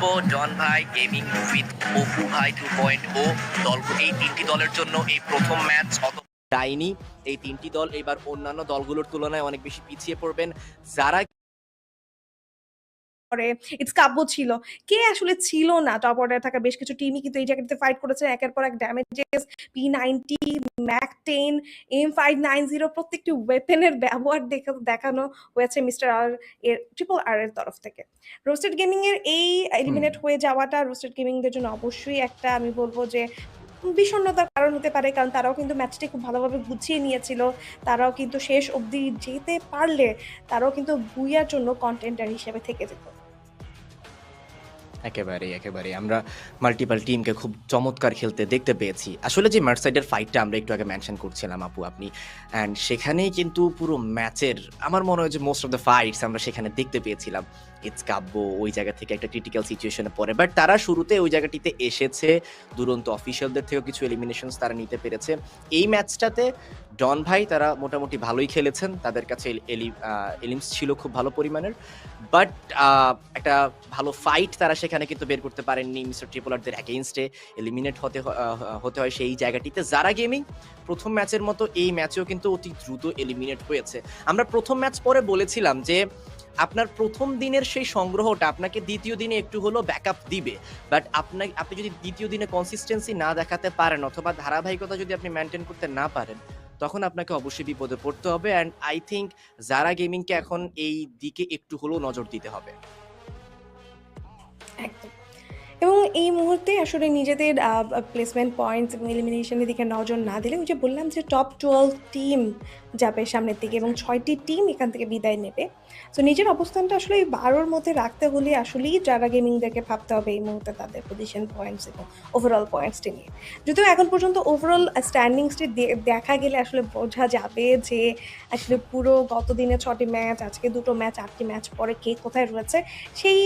কাব্য জন ভাই gaming with Apu ভাই two point ও দল এই তিনটি দলের জন্য এই প্রথম ম্যাচ অত যায়নি এই তিনটি দল এবার অন্যান্য দলগুলোর তুলনায় অনেক বেশি পিছিয়ে পড়বেন। যারা পরে ইটস কাব্য ছিল। কে আসলে ছিল না টপ অর্ডারে থাকা বেশ কিছু টিমই কিন্তু এই জায়গাটাতে ফাইট করেছে। একের পর এক damages P ninety MAC ten M five nine zero প্রত্যেকটি ওয়েপেনের ব্যবহার দেখা দেখানো হয়েছে মিস্টার আর এর ট্রিপল আর এর তরফ থেকে। রোস্টেড গেমিং এর এই এলিমিনেট হয়ে যাওয়াটা রোস্টেড গেমিংদের জন্য অবশ্যই একটা আমি বলব যে বিষণ্ণতার কারণ হতে পারে কারণ তারাও কিন্তু ম্যাচটি খুব ভালোভাবে গুছিয়ে নিয়েছিল। তারাও কিন্তু শেষ অবধি যেতে পারলে তারাও কিন্তু বুইয়ার জন্য কন্টেন্টার হিসেবে থেকে যেত। একেবারেই একেবারেই। আমরা মাল্টিপাল টিমকে খুব চমৎকার খেলতে দেখতে পেয়েছি। আসলে যে মার্সাইডের ফাইটটা আমরা একটু আগে মেনশন করছিলাম, আপু, আপনি। অ্যান্ড সেখানেই কিন্তু পুরো ম্যাচের আমার মনে হয় যে মোস্ট অফ দ্য ফাইটস আমরা সেখানে দেখতে পেয়েছিলাম। ইটস কাব্য ওই জায়গা থেকে একটা ক্রিটিক্যাল সিচুয়েশনে পড়ে। বাট তারা শুরুতে ওই জায়গাটিতে এসেছে, দুরন্ত অফিসিয়ালদের থেকেও কিছু এলিমিনেশনস তারা নিতে পেরেছে। এই ম্যাচটাতে ডন ভাই তারা মোটামুটি ভালোই খেলেছেন, তাদের কাছে এলি এলিমস ছিল খুব ভালো পরিমাণের। বাট একটা ভালো ফাইট তারা সেখানে কিন্তু বের করতে পারেননি মিস্টার ট্রিপলারদের অ্যাগেইনস্টে এলিমিনেট হতে হতে হয় সেই জায়গাটিতে। যারা গেমিং প্রথম ম্যাচের মতো এই ম্যাচেও কিন্তু অতি দ্রুত এলিমিনেট হয়েছে। আমরা প্রথম ম্যাচ পরে বলেছিলাম যে আপনার প্রথম দিনের সেই সংগ্রহটা আপনাকে দ্বিতীয় দিনে একটু হলেও ব্যাকআপ দিবে। বাট আপনাকে আপনি যদি দ্বিতীয় দিনে কনসিস্টেন্সি না দেখাতে পারেন অথবা ধারাবাহিকতা যদি আপনি মেনটেন করতে না পারেন, তখন আপনাকে অবশ্যই বিপদে পড়তে হবে অ্যান্ড আই থিঙ্ক যারা গেমিংকে এখন এই দিকে একটু হলেও নজর দিতে হবে। এবং এই মুহূর্তে আসলে নিজেদের প্লেসমেন্ট পয়েন্টস এবং এলিমিনেশনের দিকে নজর না দিলে ওই যে বললাম যে টপ টুয়েলভ টিম যাবে সামনের দিকে এবং ছয়টি টিম এখান থেকে বিদায় নেবে। তো নিজের অবস্থানটা আসলে এই বারোর মধ্যে রাখতে হলে আসলেই যারা গেমিংদেরকে ভাবতে হবে এই মুহূর্তে তাদের পজিশন পয়েন্টস এবং ওভারঅল পয়েন্টসটি নিয়ে। যদিও এখন পর্যন্ত ওভারঅল স্ট্যান্ডিংসটি দেখা গেলে আসলে বোঝা যাবে যে আসলে পুরো গত দিনে ছটি ম্যাচ আজকে দুটো ম্যাচ আটটি ম্যাচ পরে কে কোথায় রয়েছে, সেই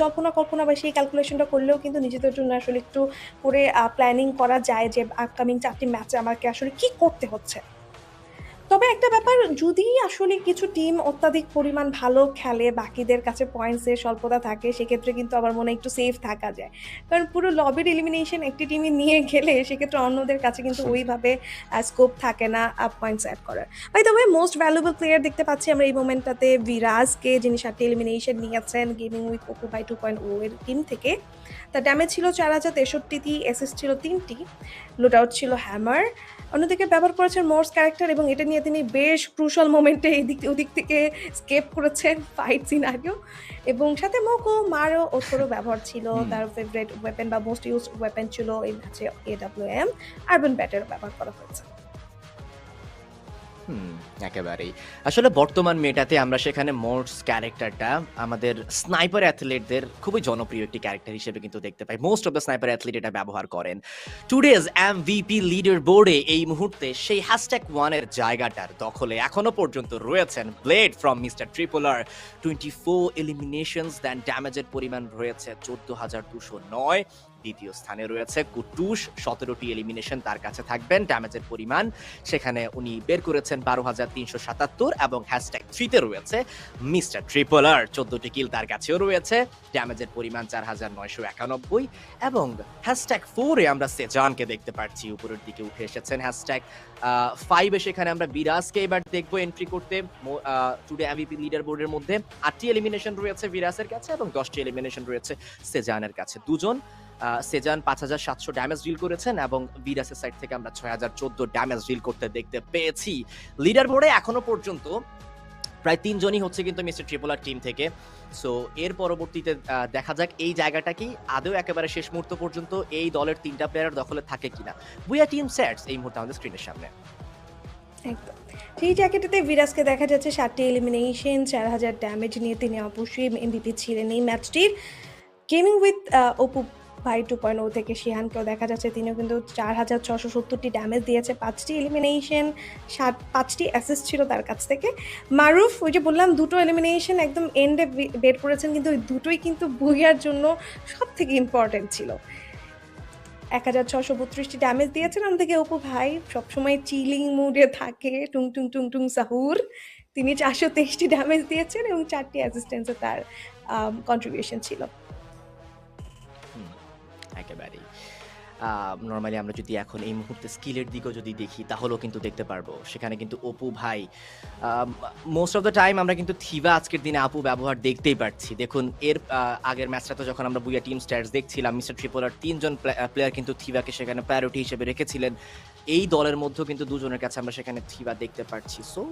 জল্পনা কল্পনা বা সেই ক্যালকুলেশনটা করলেও কিন্তু নিজেদের জন্য আসলে একটু করে প্ল্যানিং করা যায় যে আপকামিং চারটি ম্যাচে আমাকে আসলে কি করতে হচ্ছে। তবে একটা ব্যাপার যদি আসলে কিছু টিম অত্যাধিক পরিমাণ ভালো খেলে বাকিদের কাছে পয়েন্টসের স্বল্পতা থাকে সেক্ষেত্রে কিন্তু আমার মনে হয় একটু সেফ থাকা যায়। কারণ পুরো লবির এলিমিনেশন একটি টিমে নিয়ে গেলে সেক্ষেত্রে অন্যদের কাছে কিন্তু ওইভাবে স্কোপ থাকে না পয়েন্টস অ্যাড করার। By the way most valuable player দেখতে পাচ্ছি আমরা এই মোমেন্টটাতে বিরাজকে যিনি সাতটি এলিমিনেশন নিয়েছেন gaming with Oppo by two point O এর টিম থেকে। তার ড্যামেজ ছিল চার হাজার তেষট্টিটি এসএস ছিল তিনটি লুট আউট ছিল হ্যামার অন্যদিকে ব্যবহার করেছেন মোর্স ক্যারেক্টার এবং এটা নিয়ে তিনি বেশ ক্রুশাল মোমেন্টে এদিক ওদিক থেকে স্কেপ করেছেন ফাইট সিন আগেও। এবং সাথে মোকো মারও ওথরও ব্যবহার ছিল। তার ফেভারেট ওয়েপেন বা মোস্ট ইউজ ওয়েপেন ছিল এই হচ্ছে AW W M urban batter ব্যবহার করা হয়েছে। হুম, একেবারেই। আসলে বর্তমান মেটাতে আমরা সেখানে মোর্স ক্যারেক্টারটা আমাদের স্নাইপার অ্যাথলেটদের খুবই জনপ্রিয় একটি ক্যারেক্টার হিসেবে কিন্তু দেখতে পাই। Most of the sniper athlete এটা ব্যবহার করেন। টুডেজ এম ভিপি লিডার বোর্ডে এই মুহূর্তে সেই হ্যাশট্যাগ ওয়ানের জায়গাটার দখলে এখনও পর্যন্ত রয়েছেন blade from mister Trippler twenty four eliminations then ড্যামেজের পরিমাণ রয়েছে চোদ্দ হাজার দুশো নয়। দ্বিতীয় স্থানে রয়েছে। কুটুস, সতেরোটি এলিমিনেশন তার কাছে থাকবেন ড্যামেজের পরিমাণ। সেখানে উনি বের করেছেন বারো হাজার তিনশো সাতাত্তর এবং হ্যাশট্যাগ থ্রিতে রয়েছে মিস্টার ট্রিপলার চোদ্দটি কিল তার কাছেও রয়েছে ড্যামেজের পরিমাণ চার হাজার নয়শো একানব্বই এবং হ্যাশট্যাগ ফোরে আমরা সেজানকে দেখতে পাচ্ছি, উপরের দিকে উঠে এসেছেন। হ্যাশট্যাগ ফাইভে সেখানে আমরা বিরাজকে এবার দেখব এন্ট্রি করতে। টুডে এমভিপি লিডার বোর্ডের মধ্যে আটটি এলিমিনেশন রয়েছে বিরাজের কাছে এবং দশটি এলিমিনেশন রয়েছে সেজানের কাছে। দুজন সেজান পাঁচ হাজার সাতশো ড্যামেজ ডিল করেছেন এবং বিরাসের সাইড থেকে আমরা ছয় হাজার চোদ্দ ড্যামেজ ডিল করতে দেখতে পেয়েছি। লিডার বোর্ডে এখনও পর্যন্ত প্রায় তিনজনই হচ্ছে কিন্তু মিস্টার ট্রিপলার টিম থেকে। সো এর পরবর্তীতে দেখা যাক এই জায়গাটা কি আদৌ একেবারে শেষ মুহূর্ত পর্যন্ত এই দলের তিনটা প্লেয়ার দখলে থাকে কিনা। বুয়া টিম সেটস এই মুহূর্তে আমাদের স্ক্রিনের সামনে। সেই জায়গাটাতে বিরাজকে দেখা যাচ্ছে সাতটি এলিমিনেশন চার হাজার ড্যামেজ নিয়ে তিনি অবশ্যই এমবিপি ছিলেন এই ম্যাচটির গেমিং উইথ অপু ভাই টু পয়েন্ট ও থেকে শিহানকেও দেখা যাচ্ছে। তিনিও কিন্তু চার হাজার ছশো সত্তরটি ড্যামেজ দিয়েছে, পাঁচটি এলিমিনেশন সাত, পাঁচটি অ্যাসিস্ট ছিল তার কাছ থেকে। মারুফ, ওই যে বললাম, দুটো এলিমিনেশন একদম এন্ডে বের করেছেন, কিন্তু ওই দুটোই কিন্তু বুইয়ার জন্য সব থেকে ইম্পর্টেন্ট ছিল। এক হাজার ছশো বত্রিশটি ড্যামেজ দিয়েছেন আমাদেরকে অপু ভাই, সবসময় চিলিং মুডে থাকে, টুং টুং টুং টুং, সাহুর। তিনি চারশো তেইশটি ড্যামেজ দিয়েছেন এবং চারটি অ্যাসিস্ট্যান্সে তার কন্ট্রিবিউশন ছিল। নরমালি আমরা যদি এখন এই মুহূর্তে স্কিলের দিকেও যদি দেখি, তাহলেও কিন্তু দেখতে পারব। সেখানে কিন্তু অপু ভাই মোস্ট অফ দ্য টাইম আমরা কিন্তু থিবা আজকের দিনে আপু ব্যবহার দেখতেই পারছি। দেখুন, এর আগের ম্যাচটা তো যখন আমরা বুইয়া টিম স্ট্যাটস দেখছিলাম মিস্টার ট্রিপলার ৩ জন প্লে প্লেয়ার কিন্তু থিবাকে সেখানে প্রায়োরিটি হিসেবে রেখেছিলেন। এই দলের মধ্যেও কিন্তু দুজনের কাছে আমরা সেখানে থিবা দেখতে পারছি। সো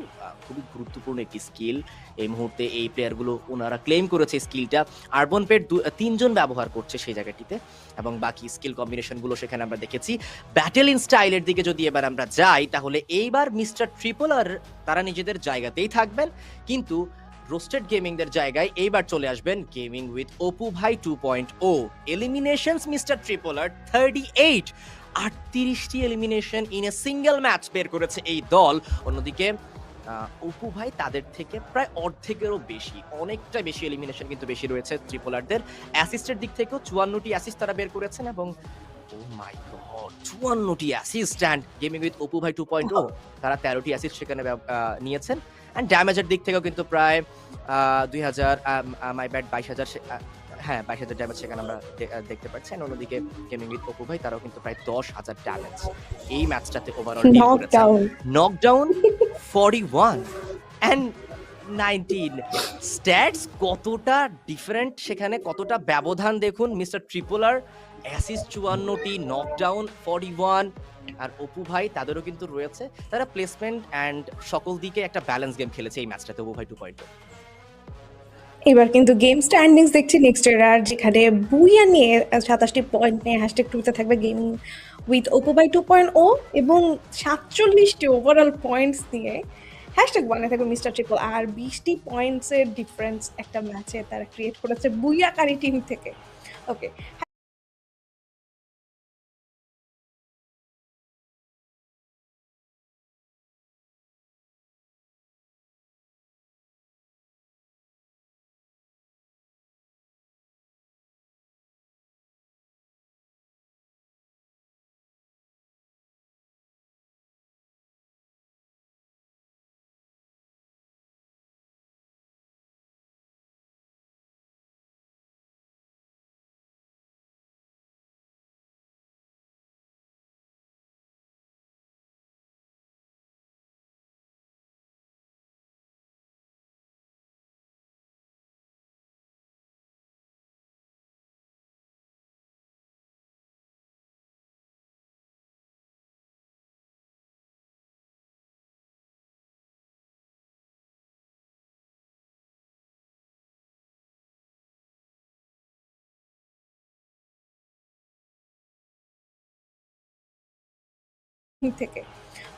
খুবই গুরুত্বপূর্ণ একটি স্কিল। এই মুহূর্তে এই প্লেয়ারগুলো ওনারা ক্লেইম করেছে স্কিলটা। আরবন পেট ৩ ব্যবহার করছে সেই জায়গাটিতে এবং বাকি স্কিল কম্বিনেশনগুলো সেখানে আমরা দেখেছি। ব্যাটেল ইন স্টাইলের দিকে যদি এবার আমরা যাই, তাহলে এইবার মিস্টার ট্রিপলার তারা নিজেদের জায়গাতেই থাকবেন। কিন্তু রোস্টেড গেমিংদের জায়গায় এইবার চলে আসবেন গেমিং উইথ অপু ভাই 2.0 eliminations mister triple R 38 38টি elimination in a single match বের করেছে এই দল। অন্যদিকে অপু ভাই তাদের থেকে প্রায় অর্ধেকেরও বেশি। অনেকটা বেশি এলিমিনেশন কিন্তু বেশি রয়েছে ত্রিপোলারদের অ্যাসিস্টের দিক থেকেও ৫৪ টি অ্যাসিস্ট তারা বের করেছেন এবং oh my god! ৫৪ T assist and gaming with Apu ভাই 2.0 তারা ১৩ টি অ্যাসিস্ট সেখানে নিয়েছেন। অ্যান্ড ড্যামেজের দিক থেকেও কিন্তু প্রায় আ ২০০০ আম আ মাই ব্যাড ২২,০০০ সে হ্যাঁ ২২,০০০ ড্যামেজ সেখানে আমরা দেখতে পাচ্ছি। অন্যদিকে গেমিং উইথ অপু ভাই তারাও কিন্তু প্রায় ১০,০০০ ড্যামেজ এই ম্যাচটাতে overall. Knockdown. Knockdown 41 and 19 stats কতটা ডিফারেন্ট সেখানে কতটা ব্যবধান দেখুন মিস্টার ট্রিপলার অ্যাসিস্ট ৫৪ টি, নকডাউন 41 আর অপু ভাই তাদেরও কিন্তু রয়েছে। তারা প্লেসমেন্ট অ্যান্ড সকল দিকে একটা ব্যালেন্স গেম খেলেছে এই ম্যাচটাতে অপু ভাই 2.0 এবার কিন্তু গেম স্ট্যান্ডিংস দেখছি নেক্সট এরার যেখানে বুইয়া নিয়ে ২৭টি পয়েন্ট নিয়ে হ্যাশট্যাগ টুতে থাকবে গেম উইথ ওপো বাই 2.0 এবং ৪৭টি ওভারঅল পয়েন্টস নিয়ে হ্যাশট্যাগ বানিয়ে থাকবে মিস্টার ট্রিপল আর ২০টি পয়েন্টসের ডিফারেন্স একটা ম্যাচে তারা ক্রিয়েট করেছে বুইয়াকারী টিম থেকে। ওকে। থেকে।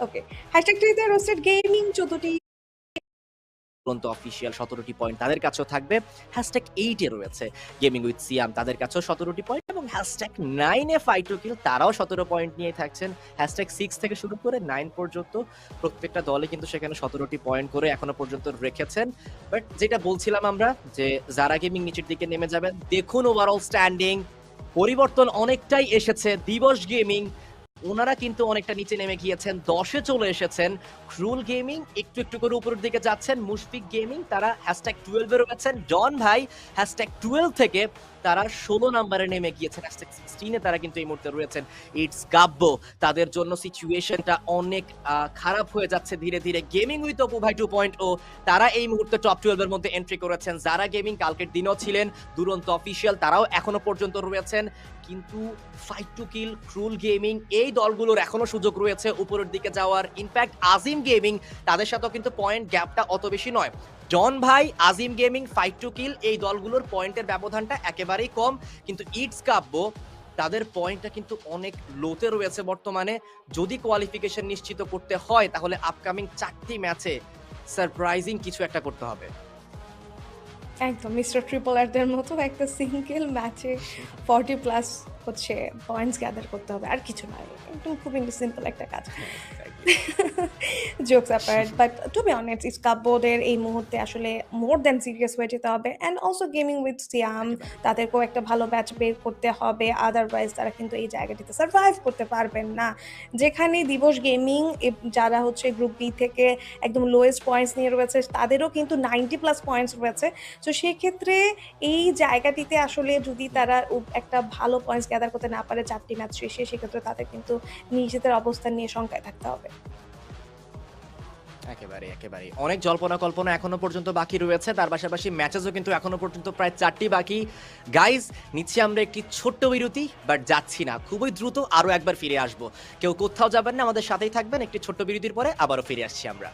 ওকে। হ্যাশট্যাগ টুইতে রোস্টেড গেমিং ১৪টি পর্যন্ত অফিসিয়াল ১৭ টি পয়েন্ট তাদের কাছেও থাকবে। হ্যাশট্যাগ 8 এ রয়েছে গেমিং উইথ সিয়াম তাদের কাছেও ১৭ টি পয়েন্ট এবং হ্যাশট্যাগ 9 এ ফাইট কিল তারাও ১৭ পয়েন্ট নিয়ে থাকছেন। হ্যাশট্যাগ 6 থেকে শুরু করে 9 পর্যন্ত প্রত্যেকটা দলে কিন্তু সেখানে সতেরোটি পয়েন্ট করে এখনও পর্যন্ত রেখেছেন। বাট যেটা বলছিলাম আমরা, যে যারা গেমিং নিচের দিকে নেমে যাবেন, দেখুন ওভারঅল স্ট্যান্ডিং পরিবর্তন অনেকটাই এসেছে। দিবস গেমিং উনারা কিন্তু অনেকটা নিচে নেমে গিয়েছেন। দশে চলে এসেছেন। ক্রুল গেমিং একটু, একটু করে উপরের দিকে যাচ্ছেন। মুশফিক গেমিং তারা হ্যাশট্যাগ 12 এ রয়েছেন। ডন ভাই হ্যাশট্যাগ 12 থেকে তারা ১৬ নাম্বারে নেমে গিয়েছেন। 16 তারা কিন্তু এই মুহূর্তে রয়েছেন। ইটস গাব্য তাদের জন্য সিচুয়েশনটা অনেক খারাপ হয়ে যাচ্ছে ধীরে, ধীরে। গেমিং উইথ অপু ভাই 2.0 তারা এই মুহূর্তে টপ টুয়েলভের মধ্যে এন্ট্রি করেছেন। যারা গেমিং কালকের দিনও ছিলেন। দুরন্ত অফিসিয়াল তারাও এখনও পর্যন্ত রয়েছেন। কিন্তু fight to kill, cruel gaming এই দলগুলোর এখনও সুযোগ রয়েছে উপরের দিকে যাওয়ার। ইনফ্যাক্ট আজিম গেমিং তাদের সাথেও কিন্তু পয়েন্ট গ্যাপটা অত বেশি নয়। ডন ভাই, Azim gaming, fight to kill এই দলগুলোর পয়েন্টের ব্যবধানটা একেবারেই কম। কিন্তু ইটস কাব্য তাদের পয়েন্টটা কিন্তু অনেক লোতে রয়েছে বর্তমানে। যদি কোয়ালিফিকেশন নিশ্চিত করতে হয় তাহলে আপকামিং চারটি ম্যাচে সারপ্রাইজিং কিছু একটা করতে হবে। একদম মিস্টার ট্রিপল ট্রিপলারদের মতো একটা সিঙ্গেল ম্যাচে 40 প্লাস হচ্ছে পয়েন্টস গ্যাদার করতে হবে। আর কিছু নয়। একদম খুবই সিম্পল একটা কাজ। Jokes apart but to be honest স্কাপ বোর্ডের এই মুহূর্তে আসলে মোর দ্যান সিরিয়াস হয়ে যেতে হবে and also gaming with Siam তাদেরকেও একটা ভালো ব্যাচ বের করতে হবে আদারওয়াইজ তারা কিন্তু এই জায়গাটিতে সার্ভাইভ করতে পারবেন না। যেখানে দিবস গেমিং যারা হচ্ছে গ্রুপ বি থেকে একদম লোয়েস্ট পয়েন্টস নিয়ে রয়েছে, তাদেরও কিন্তু নাইনটি প্লাস পয়েন্টস রয়েছে। তো সেক্ষেত্রে এই জায়গাটিতে আসলে যদি তারা একটা ভালো পয়েন্টস গ্যাদার করতে না পারে, চারটি ম্যাচ শেষে, সেক্ষেত্রে তাদের কিন্তু নিজেদের অবস্থান নিয়ে শঙ্কায় থাকতে হবে। একেবারে অনেক জল্পনা কল্পনা এখনও পর্যন্ত বাকি রয়েছে। তার পাশাপাশি ম্যাচেসও কিন্তু এখনও পর্যন্ত প্রায় চারটি বাকি। গাইজ নিচ্ছি আমরা একটি ছোট্ট বিরতি বাট যাচ্ছি না। খুবই দ্রুত আরও একবার ফিরে আসব। কেউ কোথাও যাবেন না, আমাদের সাথেই থাকবেন। একটি ছোট্ট বিরতির পরে আবারও ফিরে আসছি আমরা।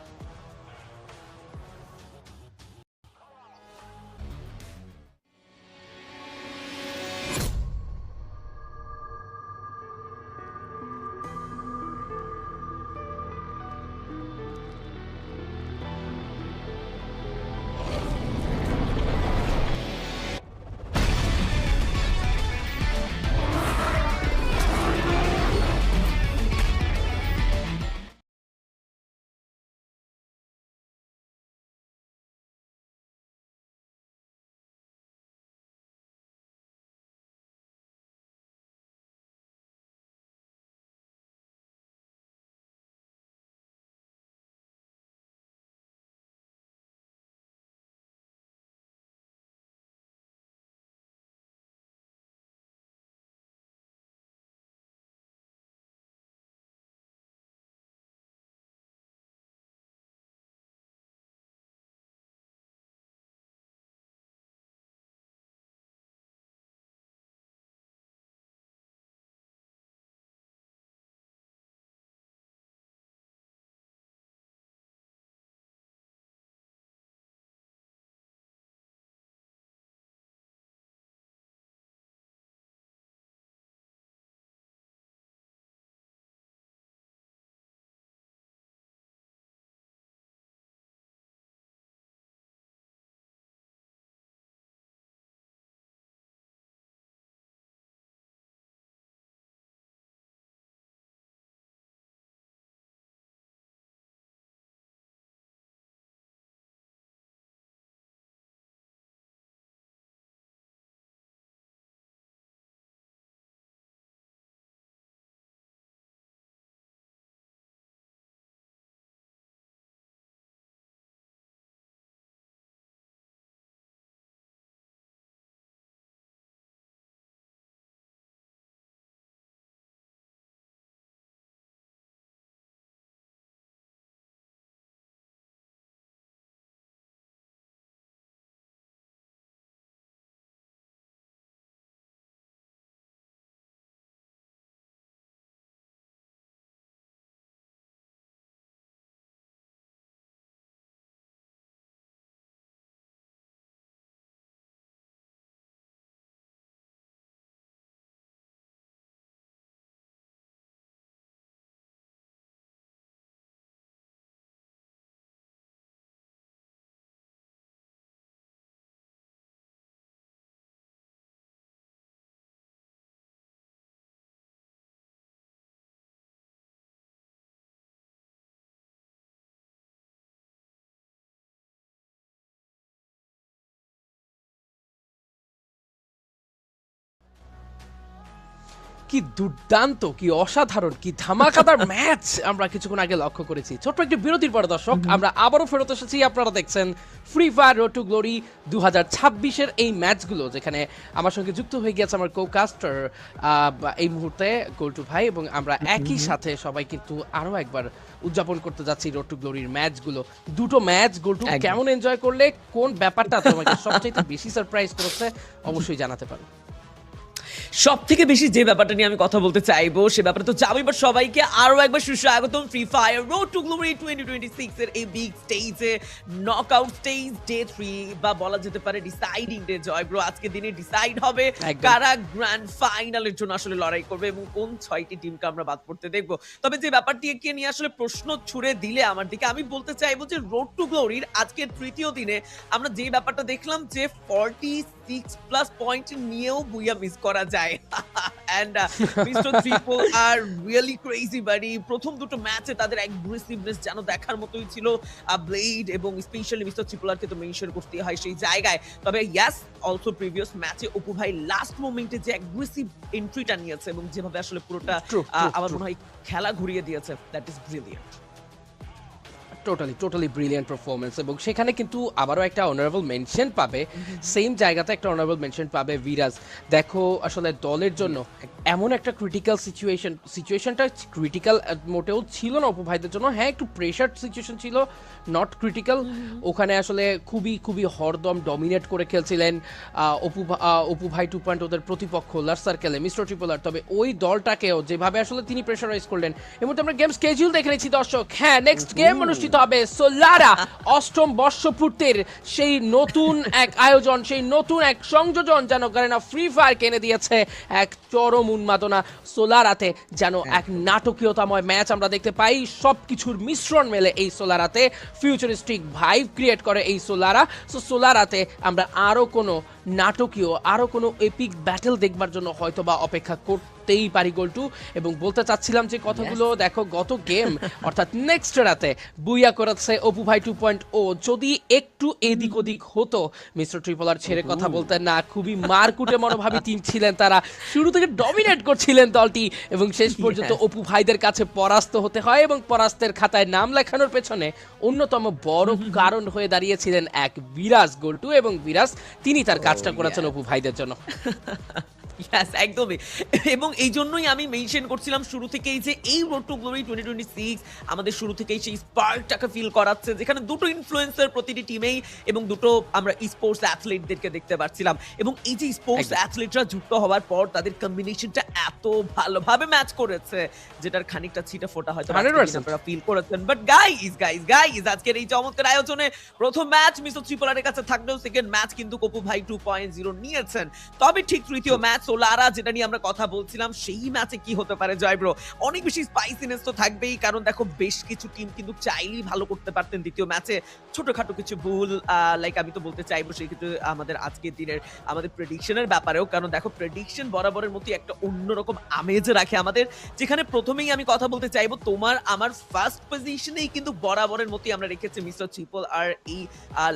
কি দুর্দান্ত কি অসাধারণ কি ধামাকাদার ম্যাচ আমরা কিছুক্ষণ আগে লক্ষ্য করেছি। ছোট্ট একটি বিরতির পরে দর্শক আমরা আবারও ফেরত এসেছি। আপনারা দেখছেন free fire road to glory দু হাজার ছাব্বিশের এই ম্যাচগুলো যেখানে আমার সঙ্গে যুক্ত হয়ে গিয়েছে আমার কোকাস্টার এই মুহূর্তে গোল্টু ভাই এবং আমরা একই সাথে সবাই কিন্তু আরও একবার উদযাপন করতে যাচ্ছি রোড টু গ্লোরির ম্যাচগুলো দুটো ম্যাচ গোল্টু। কেমন এনজয় করলে? কোন ব্যাপারটা তোমাকে সবচেয়ে বেশি সারপ্রাইজ করেছে? অবশ্যই জানাতে পারো। সব থেকে বেশি যে ব্যাপারটা নিয়ে আমি কথা বলতে চাইব সে ব্যাপারে তো যাব এবার সবাইকে আরও একবার সুস্বাগতম free fire road to glory twenty twenty এই বিগ স্টেজে knock out stage day three বা বলা যেতে পারে ডিসাইডিং ডে জয় ব্রো আজকে দিনে ডিসাইড হবে কারা গ্র্যান্ড ফাইনালের জন্য আসলে লড়াই করবে এবং কোন ছয়টি টিমকে আমরা বাদ পড়তে দেখব। তবে যে ব্যাপারটি ব্যাপারটিকে নিয়ে আসলে প্রশ্ন ছুড়ে দিলে আমার দিকে আমি বলতে চাইব যে রোড টু গ্লোরির আজকের তৃতীয় দিনে আমরা যে ব্যাপারটা দেখলাম যে ফর্টি সিক্স প্লাস পয়েন্ট নিয়েও বুইয়া মিস করা যায়। And mister triple R really crazy বাড়ি প্রথম দুটো ম্যাচে তাদের অ্যাগ্রেসিভনেস যেন দেখার মতোই ছিল। ব্লেড এবং স্পেশালি মিস্টার ট্রিপলারকে তো মেনশন করতে হয় সেই জায়গায়। তবে ইয়াস অলসো প্রিভিয়াস ম্যাচে অপু ভাই লাস্ট মোমেন্টে যে অ্যাগ্রেসিভ এন্ট্রিটা নিয়েছে এবং যেভাবে আসলে পুরোটা আমার মনে হয় খেলা ঘুরিয়ে দিয়েছে that is brilliant totally totally brilliant performance এবং সেখানে কিন্তু আবারও একটা অনারেবল মেনশন পাবে। সেম জায়গাতে একটা অনারেবল মেনশন পাবে বিরাজ। দেখো আসলে দলের জন্য এমন একটা ক্রিটিক্যাল সিচুয়েশন সিচুয়েশনটা ক্রিটিক্যাল মোটেও ছিল না অপু ভাইদের জন্য। হ্যাঁ একটু প্রেশার সিচুয়েশন ছিল নট ক্রিটিক্যাল ওখানে আসলে খুবই খুবই হরদম ডমিনেট করে খেলছিলেন অপু অপু ভাই টু পয়েন্ট ওদের প্রতিপক্ষ লার সার্কেলে মিস্টার ট্রিপলার তবে ওই দলটাকেও যেভাবে আসলে তিনি প্রেশারাইজ করলেন মুহূর্তে আমরা গেম স্কেজিউল দেখে নিচ্ছি দর্শক। হ্যাঁ নেক্সট গেম অনুষ্ঠিত হবে সোলারা অষ্টম বর্ষপূর্তির সেই নতুন এক আয়োজন সেই নতুন এক সংযোজন যেন গারেনা ফ্রি ফায়ার কেনে দিয়েছে এক চরম উন্মাদনা সোলারাতে যেন এক নাটকীয়তাময় ম্যাচ আমরা দেখতে পাই। সব কিছুর মিশ্রণ মেলে এই সোলারাতে। ফিউচারিস্টিক ভাইব ক্রিয়েট করে এই সোলারা। সো সোলারাতে আমরা আরও কোনো নাটকীয় আরও কোনো এপিক ব্যাটেল দেখবার জন্য হয়তো বা অপেক্ষা করতেই পারি গোলটু। এবং বলতে চাচ্ছিলাম যে কথাগুলো দেখো গত গেম অর্থাৎ নেক্সট রাতে বুইয়া করেছে অপু ভাই টু পয়েন্ট ও যদি একটু এদিক ওদিক হতো মিস্টার ট্রিপলার ছেড়ে কথা বলতেন না খুবই মারকুটে মনোভাবী টিম ছিলেন তারা। শুরু থেকে ডমিনেট করছিলেন দলটি এবং শেষ পর্যন্ত অপু ভাইদের কাছে পরাস্ত হতে হয় এবং পরাস্তের খাতায় নাম লেখানোর পেছনে অন্যতম বড় কারণ হয়ে দাঁড়িয়েছিলেন এক বিরাজ গোল্টু এবং বিরাজ তিনি তার কাজটা করেছেন অপু ভাইদের জন্য। ইয়াস একদমই। এবং এই জন্যই আমি মেনশন করছিলাম শুরু থেকেই যে এই road to glory twenty twenty six আমাদের শুরু থেকেই সেই স্পার্কটাকে ফিল করাচ্ছে যেখানে দুটো ইনফ্লুয়েন্সার প্রতিটি টিমেই এবং দুটো আমরা স্পোর্টস অ্যাথলিটদেরকে দেখতে পাচ্ছিলাম এবং এই যে স্পোর্টস অ্যাথলিটরা যুক্ত হওয়ার পর তাদের কম্বিনেশনটা এত ভালোভাবে ম্যাচ করেছে যেটার খানিকটা ছিটা ফোটা হয়তো আজকের দিনে 100% আপনারা ফিল করেছেন। বাট গাইস গাইস গাইস আজকের এই চমৎকার আয়োজনে প্রথম ম্যাচ মিস্টার ত্রিপোলারের কাছে থাকলেও সেকেন্ড ম্যাচ কিন্তু কপু ভাই টু পয়েন্ট জিরো নিয়েছেন। তবে ঠিক তৃতীয় ম্যাচ সোলারা যেটা নিয়ে আমরা কথা বলছিলাম, সেই ম্যাচে কি হতে পারে, জয় ব্রো অনেক বেশি স্পাইসিনেস তো থাকবেই, কারণ দেখো, বেশ কিছু টিম কিন্তু চাইলেই ভালো করতে পারতেন দ্বিতীয় ম্যাচে ছোটখাটো কিছু ভুল লাইক আমি তো বলতে চাইব, সেই ক্ষেত্রে আমাদের আজকের দিনের, আমাদের প্রেডিকশনের ব্যাপারেও। কারণ দেখো প্রেডিকশন বরাবরের মতো একটা অন্যরকম আমেজ রাখে আমাদের। যেখানে প্রথমেই আমি কথা বলতে চাইব, তোমার, আমার ফার্স্ট পজিশনেই কিন্তু বরাবরের মতোই আমরা রেখেছি মিস্টার চিপল আর এই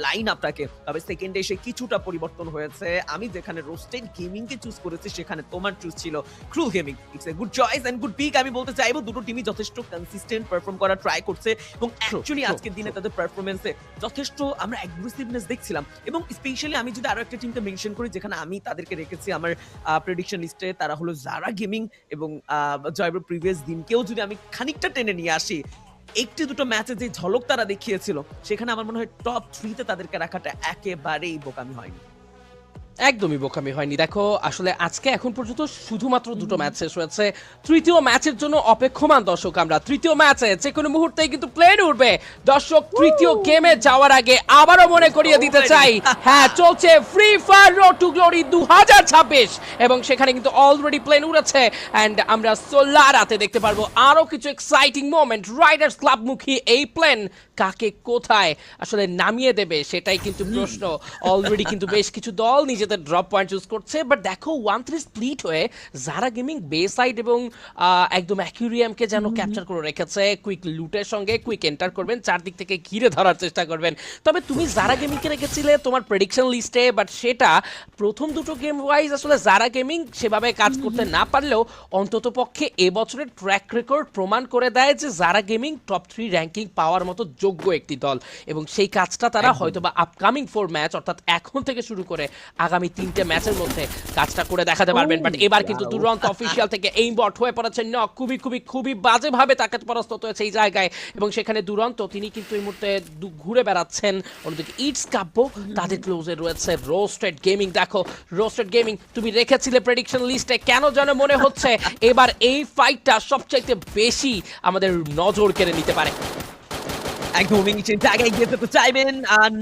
লাইন আপটাকে তবে সেকেন্ডে এসে কিছুটা পরিবর্তন হয়েছে। আমি যেখানে রোস্টেড গেমিং কে চুজ করেছি সেখানে তোমার চুজ ছিল cruel gaming it's a good choice and good pick আমি বলতে চাইব দুটো টিমই যথেষ্ট কনসিস্টেন্ট পারফর্ম করার ট্রাই করছে এবং অ্যাকচুয়ালি আজকের দিনে তাদের পারফরমেন্সে যথেষ্ট আমরা অ্যাগ্রেসিভনেস দেখছিলাম এবং স্পেশালি আমি যদি আরও একটা টিমকে মেনশন করি যেখানে আমি তাদেরকে রেখেছি আমার প্রেডিকশন লিস্টে তারা হলো জারা গেমিং এবং জয়ব্র প্রিভিয়াস দিনকেও যদি আমি খানিকটা টেনে নিয়ে আসি একটি দুটো ম্যাচে যে ঝলক তারা দেখিয়েছিল সেখানে আমার মনে হয় টপ থ্রিতে তাদেরকে রাখাটা একেবারেই বোকামি হয়নি। একদমই বোকামি হয়নি। দেখো আসলে আজকে এখন পর্যন্ত শুধুমাত্র দুটো ম্যাচ শেষ হয়েছে। তৃতীয় ম্যাচের জন্য অপেক্ষমান দর্শক আমরা। তৃতীয় ম্যাচে যে কোনো মুহূর্তেই কিন্তু প্লেন উঠবে। দর্শক তৃতীয় গেমে যাওয়ার আগে আবারও মনে করিয়ে দিতে চাই। হ্যাঁ চলছে free fire road to glory দু হাজার ছাব্বিশ। এবং সেখানে কিন্তু অলরেডি প্লেন উড়েছে। অ্যান্ড আমরা সোলারাতে দেখতে পারব আরও কিছু এক্সাইটিং মোমেন্ট রাইডার্স ক্লাবমুখী এই প্লেন কাকে কোথায় আসলে নামিয়ে দেবে সেটাই কিন্তু প্রশ্ন। অলরেডি কিন্তু বেশ কিছু দল নিজেদের ড্রপ পয়েন্ট চুজ করছে বাট দেখো ওয়ান থ্রি স্প্লিট হয়ে যারা গেমিং বে সাইড এবং একদম অ্যাকুরিয়ামকে যেন ক্যাপচার করে রেখেছে। কুইক লুটের সঙ্গে কুইক এন্টার করবেন চারদিক থেকে ঘিরে ধরার চেষ্টা করবেন। তবে তুমি যারা গেমিংকে রেখেছিলে তোমার প্রেডিকশন লিস্টে বাট সেটা প্রথম দুটো গেম ওয়াইজ আসলে যারা গেমিং সেভাবে কাজ করতে না পারলেও অন্তত পক্ষে এবছরের ট্র্যাক রেকর্ড প্রমাণ করে দেয় যে যারা গেমিং টপ থ্রি র্যাঙ্কিং পাওয়ার মতো যোগ্য একটি দল। এবং সেই কাজটা তারা হয়তো বা আপকামিং ফোর ম্যাচ অর্থাৎ এখন থেকে শুরু করে আগামী তিনটে ম্যাচের মধ্যে কাজটা করে দেখাতে পারবেন। বাট এবার কিন্তু দুরন্ত অফিসিয়াল থেকে এই বট হয়ে পড়েছে ন খুবই খুবই খুবই বাজেভাবে তাকে পরাস্ত হয়েছে এই জায়গায়। এবং সেখানে দুরন্ত তিনি কিন্তু এই মুহূর্তে ঘুরে বেড়াচ্ছেন। অন্যদিকে ইটস কাব্য তাদের ক্লোজে রয়েছে রোস্টেড গেমিং দেখো রোস্টেড গেমিং তুমি রেখেছিলে প্রেডিকশন লিস্টে কেন যেন মনে হচ্ছে? এবার এই ফাইটটা সবচাইতে বেশি আমাদের নজর কেড়ে নিতে পারে। একদমই নিচের জায়গায় গিয়ে যেতে চাইবেন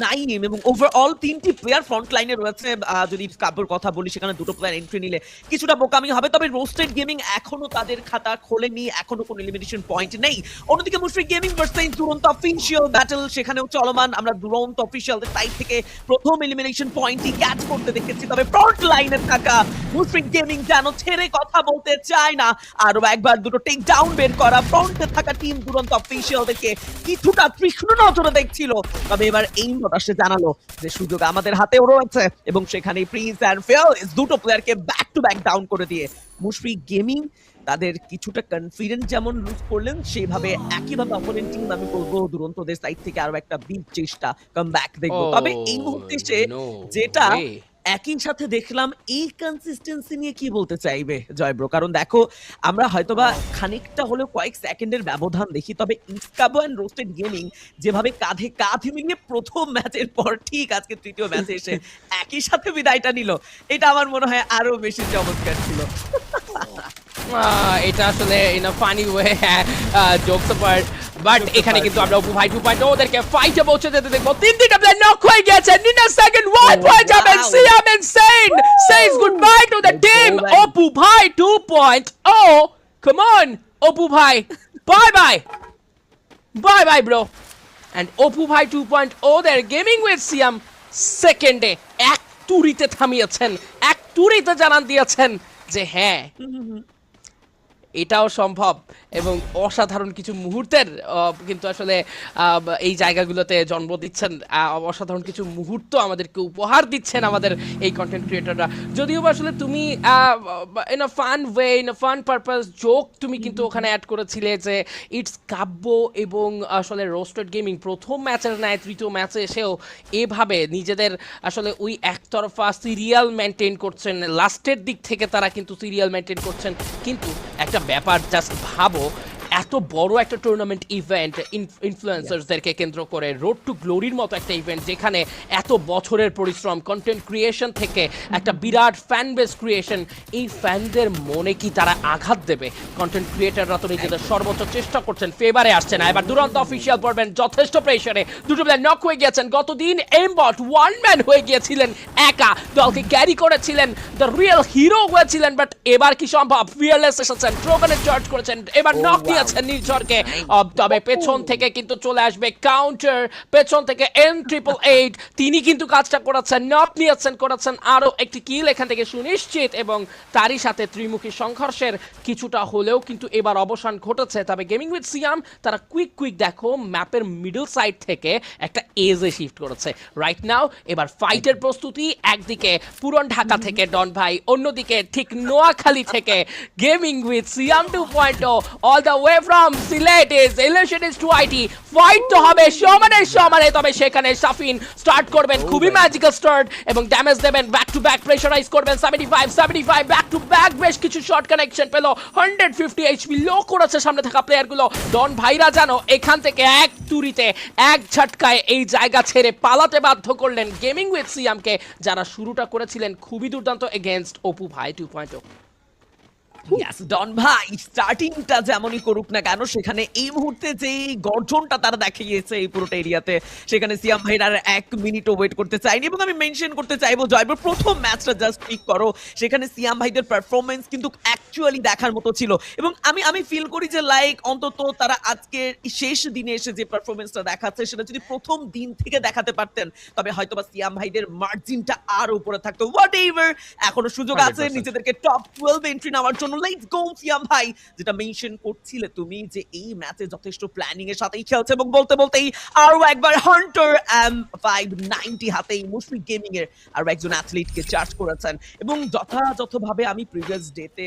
নাইম এবং ওভারঅল তিনটি প্লেয়ার ফ্রন্ট লাইনে রয়েছে যদি কাব্যর কথা বলি, সেখানে দুটো প্লেয়ার এন্ট্রি নিলে কিছুটা বোকামি হবে, তবে রোস্টেড গেমিং এখনও তাদের খাতা খোলেনি, এখনও কোনো এলিমিনেশন পয়েন্ট নেই। অন্যদিকে Mushfiq gaming versus Duronto official battle সেখানেও চলমান, আমরা দুরন্ত অফিসিয়ালদের সাইড থেকে প্রথম এলিমিনেশন পয়েন্টই ক্যাচ করতে দেখেছি, তবে ফ্রন্ট লাইনে থাকা মুশফিক গেমিং যেন ছেড়ে কথা বলতে চায় না। আরও একবার দুটো টেক ডাউন বের করা ফ্রন্টে থাকা টিম দুরন্ত অফিসিয়ালদেরকে কিছুটা তীক্ষ্ণ নজরে দেখছিল তবে এবার এই হতাশে জানালো যে সুযোগ আমাদের হাতেও রয়েছে এবং সেখানে প্রিন্স অ্যান্ড ফেয়ারলেস দুটো প্লেয়ারকে ব্যাক টু ব্যাক ডাউন করে দিয়ে মুশফিক গেমিং তাদের কিছুটা কনফিডেন্স যেমন লুজ করলেন সেইভাবে একইভাবে অপোনেন্ট টিম আমি বলব দুরন্তদের সাইড থেকে আরও একটা বিগ চেষ্টা কাম ব্যাক দেখব তবে এই মুহূর্তে সে Oh, যেটা. একই সাথে দেখলাম এই কনসিস্টেন্সি নিয়ে কি বলতে চাইবে জয়ব্রো? কারণ দেখো আমরা হয়তোবা খানিকটা হলেও কয়েক সেকেন্ডের ব্যবধান দেখি তবে ইনস্কাবো অ্যান্ড রোস্টেড গেমিং যেভাবে কাঁধে কাঁধ মিলিয়ে প্রথম ম্যাচের পর ঠিক আজকে তৃতীয় ম্যাচে এসে একই সাথে বিদায়টা নিল। এটা আমার মনে হয় আরও বেশি চমৎকার ছিল। এটা আসলে in a funny way jokes part but এখানে কিন্তু আমরা অপু ভাই টু পয়েন্ট ওদেরকে ফাইটে পৌঁছে যেতে দেখব। তিন তিনটা প্লেয়ার নক হয়ে গেছে নিন second one Oh, good bye to the team Oh. Apu ভাই 2.0 কাম অন অপু ভাই bye bye bye bye bro and Apu ভাই টু পয়েন্ট ও দের গেমিং উইথ সিয়াম সেকেন্ডে এক তুরিতে থামিয়েছেন। এক তুরিতে জানান দিয়েছেন যে হ্যাঁ এটাও সম্ভব এবং অসাধারণ কিছু মুহূর্তের কিন্তু আসলে এই জায়গাগুলোতে জন্ম দিচ্ছেন অসাধারণ কিছু মুহূর্ত আমাদেরকে উপহার দিচ্ছেন আমাদের এই কন্টেন্ট ক্রিয়েটররা যদিও বা আসলে তুমি in a fun way in a fun purpose joke তুমি কিন্তু ওখানে অ্যাড করেছিলে যে ইটস কাব্য এবং আসলে রোস্টেড গেমিং প্রথম ম্যাচের ন্যায় তৃতীয় ম্যাচে এসেও এভাবে নিজেদের আসলে ওই একতরফা সিরিয়াল মেনটেন করছেন। লাস্টের দিক থেকে তারা কিন্তু সিরিয়াল মেনটেন করছেন। কিন্তু একটা ব্যাপার জাস্ট ভাবো। এত বড় একটা টুর্নামেন্ট ইভেন্ট ইনফ্লুয়েন্সার্সদেরকে কেন্দ্র করে রোড টু গ্লোরির মতো একটা ইভেন্ট যেখানে এত বছরের পরিশ্রম কন্টেন্ট ক্রিয়েশন থেকে একটা বিরাট ফ্যান বেস ক্রিয়েশন এই ফ্যানদের মনে কি তারা আঘাত দেবে? কন্টেন্ট ক্রিয়েটাররা তো নিজেদের সর্বোচ্চ চেষ্টা করছেন ফেভারে আসছে না। এবার দুরন্ত অফিসিয়াল পড়বেন যথেষ্ট প্রেশারে দুটো প্লেয়ার নক হয়ে গিয়েছেন। গতদিন এমবট ওয়ান ম্যান হয়ে গিয়েছিলেন একা। দলকে ক্যারি করেছিলেন দ্য রিয়েল হিরো হয়েছিলেন বাট এবার কি সম্ভব? ফিয়ারলেস এসেছেন ট্রোগানের চার্জ করেছেন এবার Oh, নক wow. দিয়েছেন নির্ঝরকে তবে পেছন থেকে কিন্তু চলে আসবে কাউন্টার পেছন থেকে এন ট্রিপল এইট তিনি কিন্তু কাজটা করেছেন নক নিয়েছেন করেছেন আরও একটি কিল এখান থেকে সুনিশ্চিত এবং তারই সাথে ত্রিমুখী সংঘর্ষের কিছুটা হলেও কিন্তু এবার অবসান ঘটেছে। তবে গেমিং উইথ সিয়াম তারা কুইক কুইক দেখো ম্যাপের মিডল সাইড থেকে একটা এজে শিফট করেছে। রাইট নাও এবার ফাইটের প্রস্তুতি একদিকে পুরন ঢাকা থেকে ডন ভাই, অন্যদিকে ঠিক নোয়াখালী থেকে gaming with Siam two point all the way from Sylhet is election is to IT fight তো হবে সমানে সমানে তবে সেখানে সাফিন স্টার্ট করবেন খুবই ম্যাজিক্যাল স্টার্ট এবং ড্যামেজ দেবেন ব্যাক টু ব্যাক প্রেশারাইজ করবেন seventy five seventy five back to back বেশ কিছু শর্ট কানেকশন পেল হান্ড্রেড ফিফটি এইচপি লো করেছে সামনে থাকা প্লেয়ারগুলো ডন ভাইরা জানো এখান থেকে এক তুরিতে এক ঝটকায় এই জায়গা ছেড়ে পালাতে বাধ্য করলেন গেমিং উইথ সিয়ামকে যারা শুরুটা করেছিলেন খুবই দুর্দান্ত এগেনস্ট অপু ভাই টু পয়েন্ট ইয়াস ডন ভাই স্টার্টিংটা যেমনই করুক না কেন সেখানে এই মুহূর্তে যে গর্জনটা তারা দেখিয়েছে এই পুরোটা এরিয়াতে সেখানে সিয়াম ভাইর আর এক মিনিটও ওয়েট করতে চাইনি এবং আমি মেনশন করতে চাইব জয়পুর প্রথম ম্যাচটা জাস্ট পিক করো সেখানে সিয়াম ভাইদের পারফরমেন্স কিন্তু অ্যাকচুয়ালি দেখার মতো ছিল এবং আমি আমি ফিল করি যে লাইক অন্তত তারা আজকের শেষ দিনে এসে যে পারফরমেন্সটা দেখাচ্ছে সেটা যদি প্রথম দিন থেকে দেখাতে পারতেন তবে হয়তোবা সিয়াম ভাইদের মার্জিনটা আর উপরে থাকতো। হোয়াট এভার এখনও সুযোগ আছে নিজেদেরকে টপ টুয়েলভ এন্ট্রি নেওয়ার জন্য লেটস গো ভাই। যেটা মেনশন করছিলে তুমি যে এই ম্যাচে যথেষ্ট প্ল্যানিং এর সাথেই খেলছে এবং বলতে বলতেই আরও একবার hunter M five ninety Mushfiq gaming এর আরও একজন অ্যাথলিটকে চার্জ করেছেন। এবং যথাযথভাবে আমি প্রিভিয়াস ডেতে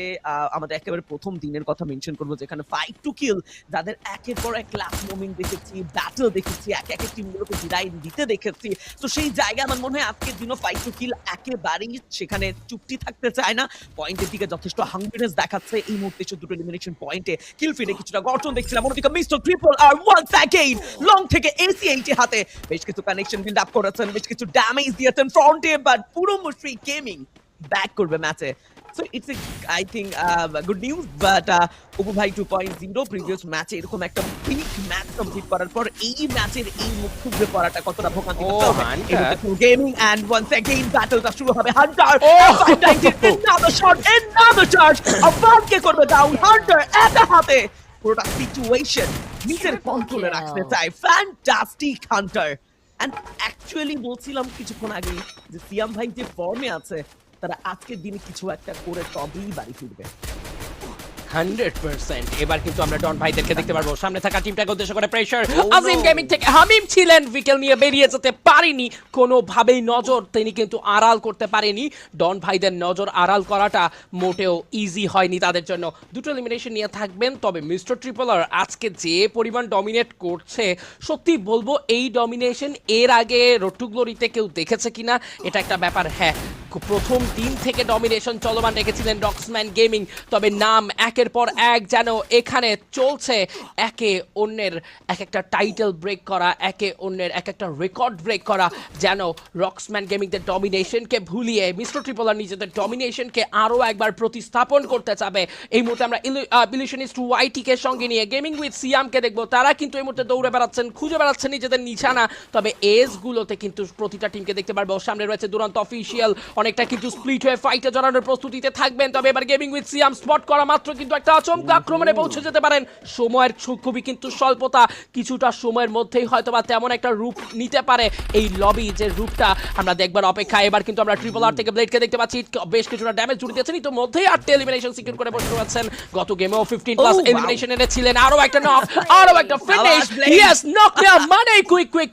আমাদের একেবারে প্রথম দিনের কথা মেনশন করব, যেখানে ফাইট টু কিল যাদের একের পর এক মোমেন্ট দেখেছি ব্যাটল দেখেছি, এক এক টিমগুলোকে বিদায় দিতে দেখেছি। তো সেই জায়গায় আমার মনে হয় আজকের দিনও ফাইট টু কিল একেবারেই সেখানে চুক্তি থাকতে চায় না। পয়েন্টের দিকে যথেষ্ট হাঙ্গিনেস দেখাচ্ছে এই মুহূর্তে দুটো এলিমিনেশন পয়েন্টে কিল ফিডে কিছুটা গঠন দেখছিলাম। অন্যদিকে mister triple R once again long থেকে এসি হাতে বেশ কিছু কানেকশন বিল্ড আপ করেছেন, বেশ কিছু ড্যামেজ দিয়েছেন ফ্রন্টে বাট পুরো মুশফিক গেমিং ব্যাক করবে ম্যাচে so it's I think good news but Apu ভাই টু পয়েন্ট জিরো প্রিভিয়াস ম্যাচে এরকম একটা বিগ ম্যাচ কমপ্লিট করার পর এই ম্যাচের এই মুখ খুঁজে পড়াটা কতটা ভোগান্তি Oh, gaming and once again ব্যাটলটা শুরু হবে hunter. Oh! another shot another charge আবারকে করবে ডাউন হান্টার একা হাতে পুরোটা সিচুয়েশন নিজের কন্ট্রোলে রাখতে চায়। Fantastic Hunter. এন্ড অ্যাকচুয়ালি বলছিলাম কিছুক্ষণ আগে যে সিয়াম ভাই যে ফর্মে আছে তারা আজকের দিনে কিছু একটা করে তবেই বাড়ি ফিরবে। Hundred percent. এবার কিন্তু আমরা ডন ভাইদেরকে দেখতে পারব। সামনে থাকা টিমটাকে উদ্দেশ্য করে প্রেশার Oh, আজিম গেমিং থেকে হামিম ছিলেন। উইকেল নিয়ে বেরিয়ে যেতে পারেনি। কোনোভাবেই নজর তিনি কিন্তু আড়াল করতে পারেনি। ডন ভাইদের নজর আড়াল করাটা মোটেও ইজি হয়নি তাদের জন্য। দুটো এলিমিনেশন নিয়ে থাকবেন। তবে মিস্টার ট্রিপলার আজকে যে পরিমাণ ডমিনেট করছে সত্যি বলব এই ডমিনেশন এর আগে গ্লোরিতে কেউ দেখেছে কিনা এটা একটা ব্যাপার। হ্যাঁ প্রথম দিন থেকে ডমিনেশন চলমান রেখেছিলেন ডক্সম্যান গেমিং তবে নাম একের পর এক যেন এখানে চলছে। একে অন্যের এক একটা টাইটেল ব্রেক করা, একে অন্যের এক একটা রেকর্ড ব্রেক করা, যেন রক্সম্যান গেমিংদের ডমিনেশনকে ভুলিয়ে মিস্টার ট্রিপলার নিজেদের ডমিনেশনকে আরও একবার প্রতিস্থাপন করতে চাবে। এই মুহূর্তে আমরা ইলিউশনিস্ট ওয়াইটিকে সঙ্গে নিয়ে গেমিং উইথ সিয়ামকে দেখব। তারা কিন্তু এই মুহূর্তে দৌড়ে বেড়াচ্ছেন, খুঁজে বেড়াচ্ছেন নিজেদের নিশানা। তবে এজগুলোতে কিন্তু প্রতিটা টিমকে দেখতে পারব। সামনে রয়েছে দুরন্ত অফিসিয়াল অনেকটা কিন্তু স্প্লিট হয়ে ফাইটে জড়ানোর প্রস্তুতিতে থাকবেন। তবে এবার গেমিং উইথ সিয়াম স্পট করা মাত্র কিন্তু একটা আচমকা আক্রমণে পৌঁছে যেতে পারেন। সময়ের খুবই কিন্তু স্বল্পতা। কিছুটা সময়ের মধ্যেই হয়তো বা তেমন একটা রূপ নিতে পারে এই লবি যে রূপটা। আমরা দেখবার অপেক্ষা। এবার কিন্তু আমরা ট্রিপল আর থেকে ব্লেডকে দেখতে পাচ্ছি। বেশ কিছুটা ড্যামেজ জুড়ে দিয়েছেন। ইতিমধ্যেই আটটি এলিমিনেশন সিকিউর করে বসে রয়েছেন। গত গেমেও ফিফটিন প্লাস এলিমিনেশন এনেছিলেন। আরও একটা নক আরও একটা ফিনিশ ইয়েস নক মানে কুইক কুইক